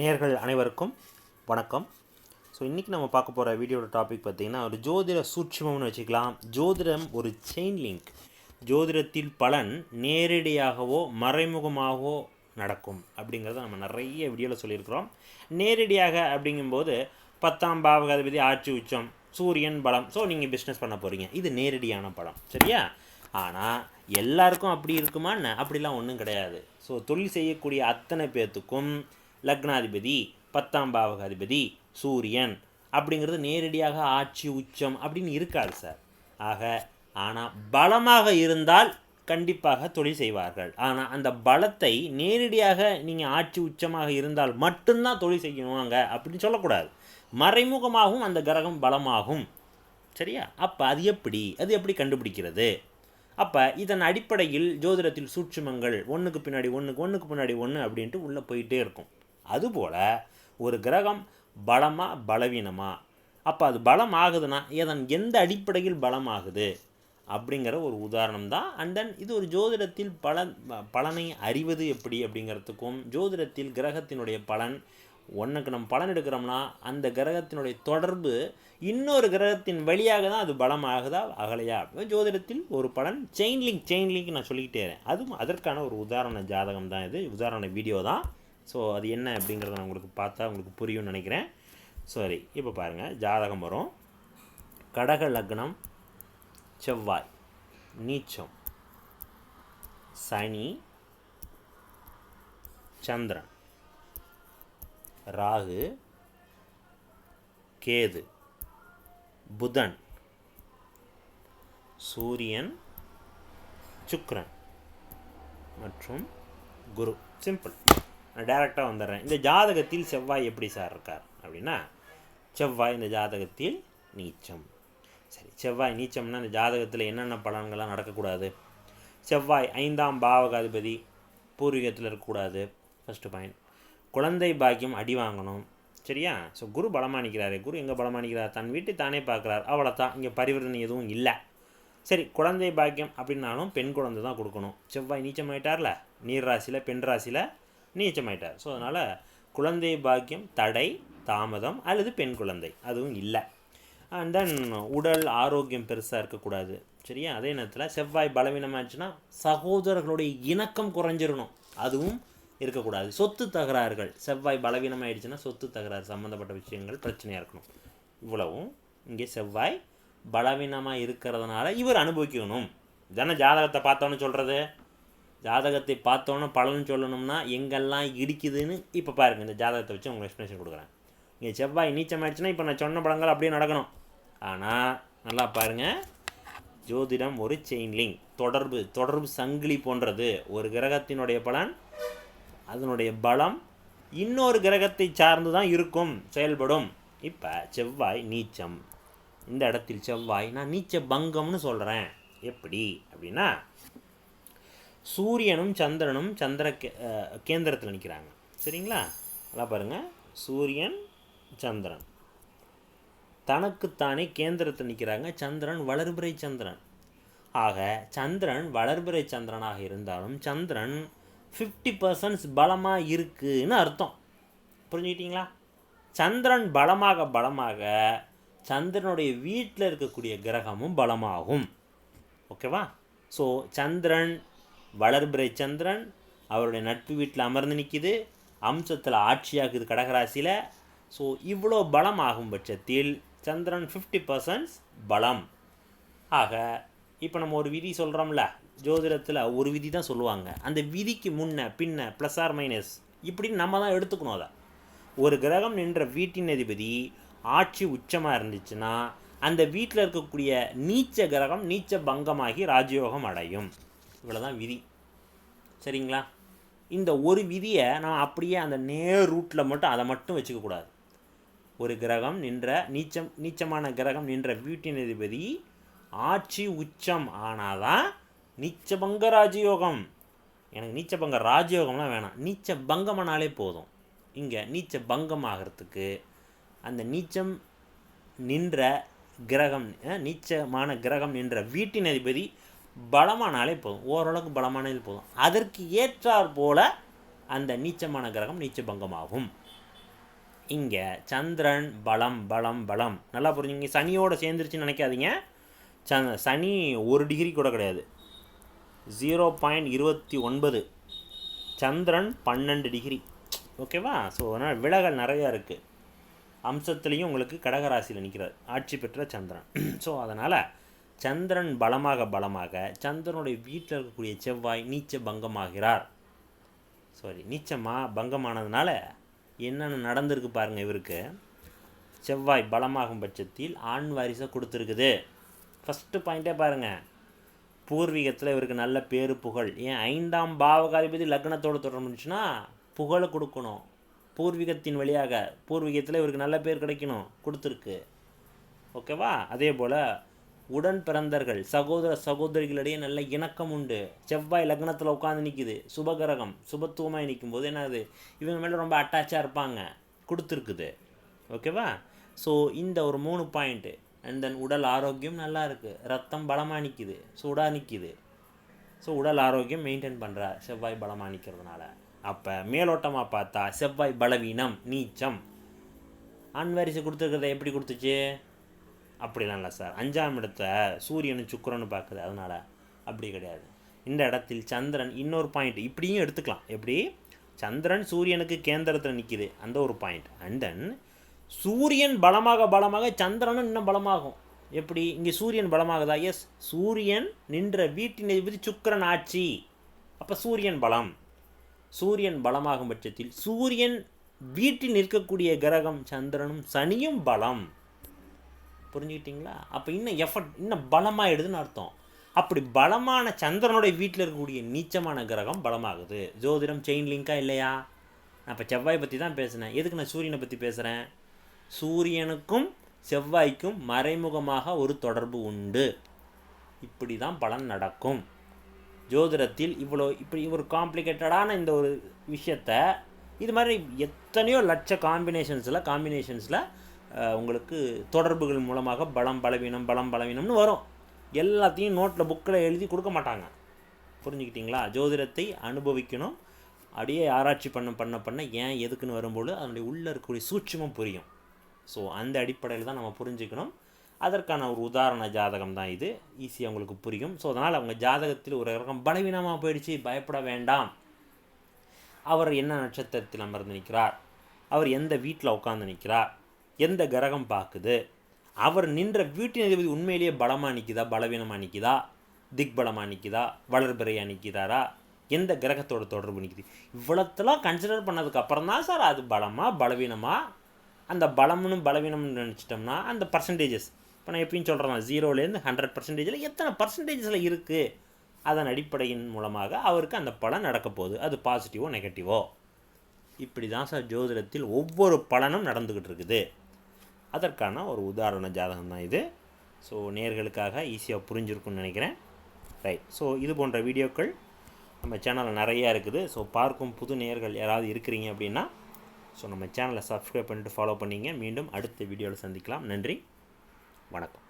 நேர்கள் அனைவருக்கும் வணக்கம். ஸோ இன்றைக்கி நம்ம பார்க்க போகிற வீடியோட டாபிக் பார்த்திங்கன்னா ஒரு ஜோதிட சூட்சமம்னு வச்சுக்கலாம். ஜோதிடம் ஒரு செயின் லிங்க் ஜோதிடத்தில் பலன் நேரடியாகவோ மறைமுகமாகவோ நடக்கும். அப்படிங்கிறத நம்ம நிறைய வீடியோவில் சொல்லியிருக்கிறோம். நேரடியாக அப்படிங்கும்போது பத்தாம் பாவகாதிபதி ஆட்சி உச்சம் சூரியன் பலம். ஸோ நீங்கள் பிஸ்னஸ் பண்ண போகிறீங்க இது நேரடியான பலம். சரியா? ஆனால் எல்லாருக்கும் அப்படி இருக்குமான்னு? அப்படிலாம் ஒன்றும் கிடையாது. ஸோ தொழில் செய்யக்கூடிய அத்தனை பேர்த்துக்கும் லக்னாதிபதி பத்தாம் பாவகாதிபதி சூரியன் அப்படிங்கிறது நேரடியாக ஆட்சி உச்சம் அப்படின்னு இருக்காது சார். ஆக ஆனால் பலமாக இருந்தால் கண்டிப்பாக தொழில் செய்வார்கள். ஆனால் அந்த பலத்தை நேரடியாக நீங்கள் ஆட்சி உச்சமாக இருந்தால் மட்டும்தான் தொழில் செய்யணுவாங்க அப்படின்னு சொல்லக்கூடாது. மறைமுகமாகவும் அந்த கிரகம் பலமாகும். சரியா? அப்போ அது எப்படி? அது எப்படி கண்டுபிடிக்கிறது? அப்போ இதன் அடிப்படையில் ஜோதிடத்தில் சூட்சுமங்கள் ஒன்றுக்கு பின்னாடி ஒன்றுக்கு ஒன்றுக்கு பின்னாடி ஒன்று அப்படின்ட்டு உள்ளே போயிட்டே இருக்கும். அதுபோல் ஒரு கிரகம் பலமாக பலவீனமா? அப்போ அது பலம் ஆகுதுன்னா இதன் எந்த அடிப்படையில் பலம் ஆகுது அப்படிங்கிற ஒரு உதாரணம் தான். அண்ட் தென் இது ஒரு ஜோதிடத்தில் பலன் பலனை அறிவது எப்படி அப்படிங்கிறதுக்கும் ஜோதிடத்தில் கிரகத்தினுடைய பலன் ஒன்றுக்கு நம்ம பலன் எடுக்கிறோம்னா அந்த கிரகத்தினுடைய தொடர்பு இன்னொரு கிரகத்தின் வழியாக தான் அது பலமாகுதா அகலையா ஜோதிடத்தில் ஒரு பலன் செயின் லிங்க் செயின் லிங்க் நான் சொல்லிக்கிட்டே இருக்கேன். அதுவும் அதற்கான ஒரு உதாரண ஜாதகம் தான் இது. உதாரண வீடியோ தான். ஸோ அது என்ன அப்படிங்கிறத நான் உங்களுக்கு பார்த்தா உங்களுக்கு புரியும்னு நினைக்கிறேன். சரி இப்போ பாருங்கள் ஜாதகம் வரும். கடக லக்னம் செவ்வாய் நீச்சம் சனி சந்திரன் ராகு கேது புதன் சூரியன் சுக்ரன் மற்றும் குரு. சிம்பிள் நான் டேரெக்டாக வந்துடுறேன். இந்த ஜாதகத்தில் செவ்வாய் எப்படி சார் இருக்கார்? அப்படின்னா செவ்வாய் இந்த ஜாதகத்தில் நீச்சம். சரி செவ்வாய் நீச்சம்னா இந்த ஜாதகத்தில் என்னென்ன பலன்கள்லாம் நடக்கக்கூடாது? செவ்வாய் ஐந்தாம் பாவகாதிபதி பூர்வீகத்தில் இருக்கக்கூடாது. ஃபஸ்ட்டு பாயிண்ட் குழந்தை பாக்கியம் அடி வாங்கணும். சரியா? ஸோ குரு பலமாக நிற்கிறாரு குரு எங்கே பலமாக நிற்கிறார் தன் வீட்டை தானே பார்க்குறார். அவ்வளோதான் இங்கே பரிவர்த்தனை எதுவும் இல்லை. சரி குழந்தை பாக்கியம் அப்படின்னாலும் பெண் குழந்தை தான் கொடுக்கணும். செவ்வாய் நீச்சமாயிட்டார்ல? நீர் ராசியில் பெண் ராசியில் நீச்சமாயிட்டார். ஸோ அதனால் குழந்தை பாக்கியம் தடை தாமதம் அல்லது பெண் குழந்தை அதுவும் இல்லை. அண்ட் தென் உடல் ஆரோக்கியம் பெருசாக இருக்கக்கூடாது. சரியா? அதே நேரத்தில் செவ்வாய் பலவீனமாச்சுன்னா சகோதரர்களுடைய இணக்கம் குறைஞ்சிடணும். அதுவும் இருக்கக்கூடாது. சொத்து தகராறுகள். செவ்வாய் பலவீனமாயிடுச்சுன்னா சொத்து தகராறு சம்மந்தப்பட்ட விஷயங்கள் பிரச்சனையாக இருக்கணும். இவ்வளவும் இங்கே செவ்வாய் பலவீனமாக இருக்கிறதுனால இவர் அனுபவிக்கணும். தானே ஜாதகத்தை பார்த்தோன்னு சொல்கிறது ஜாதகத்தை பார்த்தோன்னே பலன் சொல்லணும்னா எங்கெல்லாம் இடிக்குதுன்னு இப்போ பாருங்கள் இந்த ஜாதகத்தை வச்சு உங்களுக்கு எக்ஸ்ப்ளனேஷன் கொடுக்குறேன். இங்கே செவ்வாய் நீச்சமாயிடுச்சுன்னா இப்போ நான் சொன்ன படங்கள் அப்படியே நடக்கணும். ஆனால் நல்லா பாருங்கள் ஜோதிடம் ஒரு செயின்லிங் தொடர்பு தொடர்பு சங்கிலி போன்றது. ஒரு கிரகத்தினுடைய பலன் அதனுடைய பலம் இன்னொரு கிரகத்தை சார்ந்து தான் இருக்கும் செயல்படும். இப்போ செவ்வாய் நீச்சம். இந்த இடத்தில் செவ்வாய் நான் நீச்ச பங்கம்னு சொல்கிறேன் எப்படி? அப்படின்னா சூரியனும் சந்திரனும் சந்திர கே கேந்திரத்தில் நிற்கிறாங்க சரிங்களா? நல்லா பாருங்கள் சூரியன் சந்திரன். தனக்குத்தானே கேந்திரத்தில் நிற்கிறாங்க சந்திரன் வளர்பிறை சந்திரன். ஆக சந்திரன் வளர்பிறை சந்திரனாக இருந்தாலும் சந்திரன் ஃபிஃப்டி பர்சன்ட்ஸ் பலமாக இருக்குன்னு அர்த்தம். புரிஞ்சுக்கிட்டீங்களா? சந்திரன் பலமாக பலமாக சந்திரனுடைய வீட்டில் இருக்கக்கூடிய கிரகமும் பலமாகும். ஓகேவா? ஸோ சந்திரன் வளர்பிறை சந்திரன் அவருடைய நட்பு வீட்டில் அமர்ந்து நிற்கிது. அம்சத்தில் ஆட்சியாகுது கடகராசியில். ஸோ இவ்வளோ பலம் ஆகும் பட்சத்தில் சந்திரன் ஃபிஃப்டி பர்சன்ட்ஸ் பலம். ஆக இப்போ நம்ம ஒரு விதி சொல்கிறோம்ல ஜோதிடத்தில் ஒரு விதி தான் சொல்லுவாங்க. அந்த விதிக்கு முன்ன பின்ன ப்ளஸ் ஆர் மைனஸ் இப்படின்னு நம்ம தான் எடுத்துக்கணும் அதை. ஒரு கிரகம் நின்ற வீட்டின் அதிபதி ஆட்சி உச்சமாக இருந்துச்சுன்னா அந்த வீட்டில் இருக்கக்கூடிய நீச்ச கிரகம் நீச்ச பங்கமாகி ராஜயோகம் அடையும். இவ்வளோதான் விதி. சரிங்களா? இந்த ஒரு விதியை நான் அப்படியே அந்த நேர் ரூட்டில் மட்டும் அதை மட்டும் வச்சுக்கக்கூடாது ஒரு கிரகம் நின்ற நீச்சம் நீச்சமான கிரகம் நின்ற வீட்டின் அதிபதி ஆட்சி உச்சம். ஆனாதான் நீச்சபங்க ராஜயோகம். எனக்கு நீச்சபங்க ராஜயோகம்லாம் வேணாம். நீச்ச பங்கமானாலே போதும். இங்கே நீச்ச பங்கம் ஆகிறதுக்கு அந்த நீச்சம் நின்ற கிரகம் நீச்சமான கிரகம் நின்ற வீட்டின் அதிபதி பலமானாலே போதும். ஓரளவுக்கு பலமானாலே போதும். அதற்கு ஏற்றாற் போல அந்த நீச்சமான கிரகம் நீச்ச பங்கமாகும் இங்கே சந்திரன் பலம் பலம் பலம். நல்லா புரிஞ்சுங்க. சனியோடு சேர்ந்துருச்சுன்னு நினைக்காதீங்க. ச சனி ஒரு டிகிரி கூட கிடையாது. ஜீரோ பாயிண்ட் இருபத்தி ஒன்பது. சந்திரன் பன்னெண்டு டிகிரி ஓகேவா ஸோ அதனால் விலகல் நிறையா இருக்குது அம்சத்துலேயும் உங்களுக்கு கடகராசியில் நிற்கிறார் ஆட்சி பெற்ற சந்திரன். ஸோ அதனால் சந்திரன் பலமாக பலமாக சந்திரனுடைய வீட்டில் இருக்கக்கூடிய செவ்வாய் நீச்ச பங்கமாகிறார். சாரி நீச்சமாக பங்கமானதுனால என்னென்ன நடந்திருக்கு பாருங்கள் இவருக்கு. செவ்வாய் பலமாகும் பட்சத்தில் ஆண் வாரிசை கொடுத்துருக்குது. ஃபஸ்ட்டு பாயிண்ட்டே பாருங்கள் பூர்வீகத்தில் இவருக்கு நல்ல பேரு புகழ். ஏன் ஐந்தாம் பாவகாதிபதி லக்னத்தோடு தொடர்ந்துச்சுன்னா புகழை கொடுக்கணும். பூர்வீகத்தின் வழியாக பூர்வீகத்தில் இவருக்கு நல்ல பேர் கிடைக்கணும் கொடுத்துருக்கு. ஓகேவா அதே போல் உடன் பிறந்தர்கள் சகோதர சகோதரிகளிடையே நல்ல இணக்கம் உண்டு. செவ்வாய் லக்னத்தில் உட்காந்து நிற்குது சுபகிரகம் சுபத்துவமாக நிற்கும் போது என்னது? இவங்க மேலே ரொம்ப அட்டாச்சாக இருப்பாங்க. கொடுத்துருக்குது. ஓகேவா ஸோ இந்த ஒரு மூணு பாயிண்ட்டு அண்ட் தென் உடல் ஆரோக்கியம் நல்லா இருக்குது ரத்தம் பலமாக நிற்கிது சூடாக நிற்கிது ஸோ உடல் ஆரோக்கியம் மெயின்டைன் பண்ணுறா செவ்வாய் பலமாக நிற்கிறதுனால அப்போ மேலோட்டமாக பார்த்தா செவ்வாய் பலவீனம் நீச்சம். அன்வாரிசு கொடுத்துருக்கிறத எப்படி கொடுத்துச்சு? அப்படிலாம் இல்லை சார். அஞ்சாம் இடத்த சூரியனும் சுக்கிரன்னு பார்க்குது. அதனால் அப்படி கிடையாது. இந்த இடத்தில் சந்திரன் இன்னொரு பாயிண்ட் இப்படியும் எடுத்துக்கலாம். எப்படி? சந்திரன் சூரியனுக்கு கேந்திரத்தில் நிற்கிது அந்த ஒரு பாயிண்ட் அண்ட் தென் சூரியன் பலமாக பலமாக சந்திரனும் இன்னும் பலமாகும். எப்படி? இங்கே சூரியன் பலமாகுதா? எஸ் சூரியன் நின்ற வீட்டின் அதிபதி சுக்கிரன் ஆட்சி. அப்போ சூரியன் பலம். சூரியன் பலமாகும் பட்சத்தில் சூரியன் வீட்டில் நிற்கக்கூடிய கிரகம் சந்திரனும் சனியும் பலம். புரிஞ்சுக்கிட்டீங்களா? அப்போ இன்னும் எஃபர்ட் இன்னும் பலமாகிடுதுன்னு அர்த்தம். அப்படி பலமான சந்திரனுடைய வீட்டில் இருக்கக்கூடிய நீச்சமான கிரகம் பலமாகுது. ஜோதிடம் செயின் லிங்காக இல்லையா? நான் இப்போ செவ்வாய் பற்றி தான் பேசுனேன். எதுக்கு நான் சூரியனை பற்றி பேசுகிறேன் சூரியனுக்கும் செவ்வாய்க்கும் மறைமுகமாக ஒரு தொடர்பு உண்டு. இப்படி தான் பலன் நடக்கும். ஜோதிடத்தில் இவ்வளோ இப்படி ஒரு காம்ப்ளிகேட்டடான இந்த ஒரு விஷயத்த இது மாதிரி எத்தனையோ லட்ச காம்பினேஷன்ஸில் காம்பினேஷன்ஸில் உங்களுக்கு தொடர்புகள் மூலமாக பலம் பலவீனம் பலம் பலவீனம்னு வரும். எல்லாத்தையும் நோட்டில் புக்கில் எழுதி கொடுக்க மாட்டாங்க. புரிஞ்சுக்கிட்டிங்களா? ஜோதிடத்தை அனுபவிக்கணும். அப்படியே ஆராய்ச்சி பண்ண பண்ண பண்ண ஏன் எதுக்குன்னு வரும்போது அதனுடைய உள்ளே இருக்கக்கூடிய சூட்சமும் புரியும். ஸோ அந்த அடிப்படையில் தான் நம்ம புரிஞ்சுக்கணும். அதற்கான ஒரு உதாரண ஜாதகம் தான் இது. ஈஸியாக உங்களுக்கு புரியும். ஸோ அதனால் அவங்க ஜாதகத்தில் ஒரு ரகம் பலவீனமாக போயிடுச்சு. பயப்பட வேண்டாம். அவர் என்ன நட்சத்திரத்தில் அமர்ந்து நிற்கிறார்? அவர் எந்த வீட்டில் உட்காந்து நிற்கிறார்? எந்த கிரகம் பார்க்குது? அவர் நின்ற வீட்டின் அதிபதி உண்மையிலேயே பலமாக நிற்கிதா பலவீனமாக நிற்கிதா திக்பலமாக நிற்கிதா வளர்பிறையாக நிற்கிதாரா எந்த கிரகத்தோட தொடர்பு நிற்கிது இவ்வளோத்தெல்லாம் கன்சிடர் பண்ணதுக்கு அப்புறம் தான் சார் அது பலமாக பலவீனமாக அந்த பலம்னு பலவீனம்னு நினச்சிட்டோம்னா அந்த பர்சன்டேஜஸ் இப்போ நான் எப்பயும் சொல்கிறேன் ஜீரோலேருந்து ஹண்ட்ரட் பர்சன்டேஜில் எத்தனை பர்சன்டேஜஸில் இருக்குது அதன் அடிப்படையின் மூலமாக அவருக்கு அந்த பலன் நடக்க போகுது. அது பாசிட்டிவோ நெகட்டிவோ இப்படி தான் சார் ஜோதிடத்தில் ஒவ்வொரு பலனும் நடந்துக்கிட்டு இருக்குது. அதற்கான ஒரு உதாரண ஜாதகம் தான் இது. ஸோ நேர்களுக்காக ஈஸியாக புரிஞ்சிருக்கும்னு நினைக்கிறேன். ரைட் ஸோ இது போன்ற வீடியோக்கள் நம்ம சேனலில் நிறையா இருக்குது. ஸோ பார்க்கும் புது நேர்கள் யாராவது இருக்கிறீங்க அப்படின்னா ஸோ நம்ம சேனலை சப்ஸ்கிரைப் பண்ணிட்டு ஃபாலோ பண்ணிங்க. மீண்டும் அடுத்த வீடியோவில் சந்திக்கலாம். நன்றி. வணக்கம்.